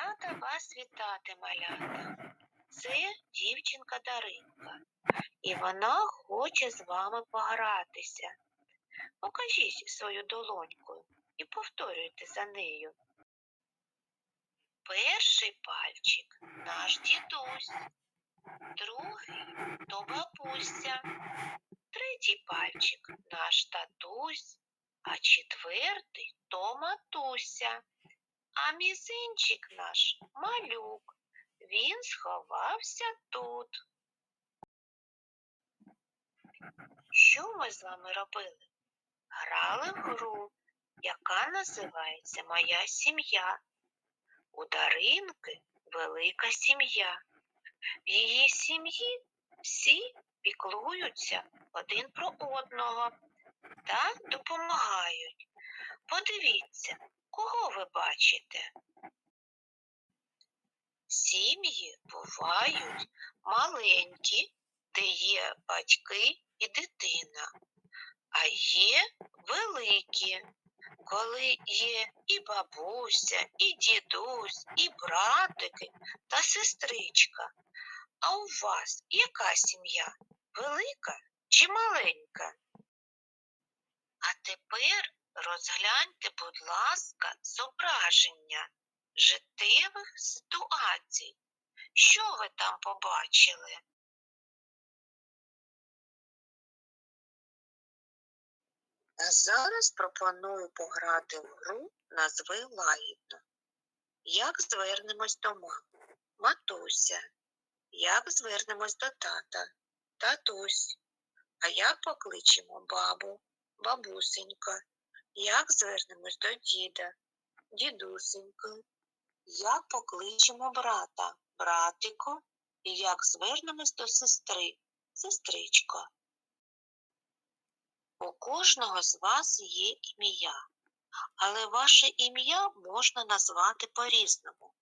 Рада вас вітати, малята. Це дівчинка Даринка, і вона хоче з вами погратися. Покажіть свою долоньку і повторюйте за нею. Перший пальчик наш дідусь, другий то бабуся, третій пальчик наш татусь, а четвертий то матуся. А мізинчик наш малюк, він сховався тут. Що ми з вами робили? Грали в гру, яка називається Моя сім'я. У Даринки велика сім'я. В її сім'ї всі піклуються один про одного та допомагають. Подивіться, кого ви бачите? Сім'ї бувають маленькі, де є батьки і дитина, а є великі, коли є і бабуся, і дідусь, і братики та сестричка. А у вас яка сім'я? Велика чи маленька? А тепер розгляньте, будь ласка, зображення життєвих ситуацій. Що ви там побачили? А зараз пропоную пограти в гру назви лагідно. Як звернемось до мами? Матуся. Як звернемось до тата? Татусь. А як покличемо бабу? Бабусенька. Як звернемось до діда? Дідусенька. Як покличемо брата? Братико. І як звернемось до сестри? Сестричко. У кожного з вас є ім'я, але ваше ім'я можна назвати по-різному.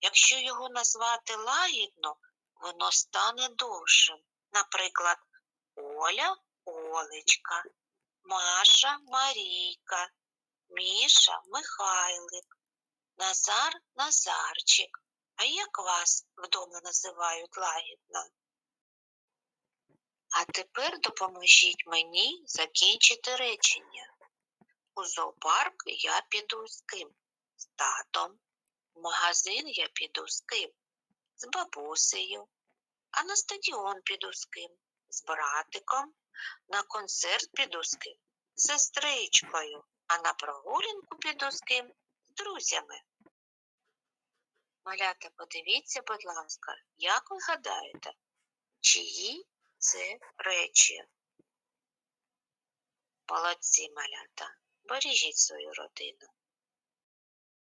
Якщо його назвати лагідно, воно стане довшим. Наприклад, Оля Олечка, Маша Марійка, Міша Михайлик, Назар Назарчик. А як вас вдома називають лагідно? А тепер допоможіть мені закінчити речення. У зоопарк я піду з ким? З татом. В магазин я піду з ким? З бабусею. А на стадіон піду з ким? З братиком. На концерт піду з ким? З сестричкою. А на прогулянку піду з ким? З друзями. Малята, подивіться, будь ласка, як ви гадаєте, чиї це речі? Молодці, малята, бережіть свою родину.